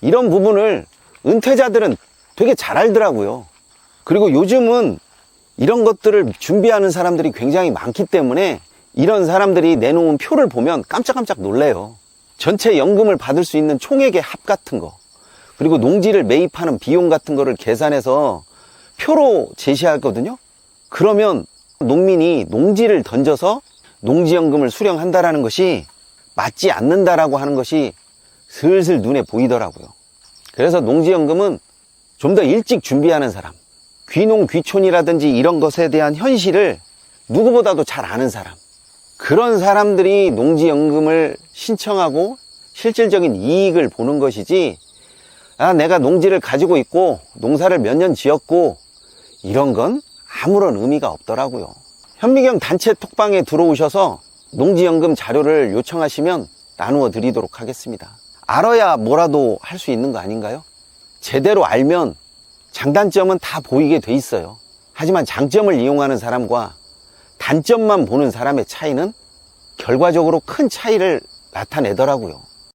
이런 부분을 은퇴자들은 되게 잘 알더라고요. 그리고 요즘은 이런 것들을 준비하는 사람들이 굉장히 많기 때문에 이런 사람들이 내놓은 표를 보면 깜짝깜짝 놀래요. 전체 연금을 받을 수 있는 총액의 합 같은 거, 그리고 농지를 매입하는 비용 같은 거를 계산해서 표로 제시하거든요. 그러면 농민이 농지를 던져서 농지연금을 수령한다라는 것이 맞지 않는다라고 하는 것이 슬슬 눈에 보이더라고요. 그래서 농지연금은 좀 더 일찍 준비하는 사람, 귀농, 귀촌이라든지 이런 것에 대한 현실을 누구보다도 잘 아는 사람, 그런 사람들이 농지연금을 신청하고 실질적인 이익을 보는 것이지, 아, 내가 농지를 가지고 있고 농사를 몇 년 지었고 이런 건 아무런 의미가 없더라고요. 현미경 단체 톡방에 들어오셔서 농지연금 자료를 요청하시면 나누어 드리도록 하겠습니다. 알아야 뭐라도 할 수 있는 거 아닌가요? 제대로 알면 장단점은 다 보이게 돼 있어요. 하지만 장점을 이용하는 사람과 단점만 보는 사람의 차이는 결과적으로 큰 차이를 나타내더라고요.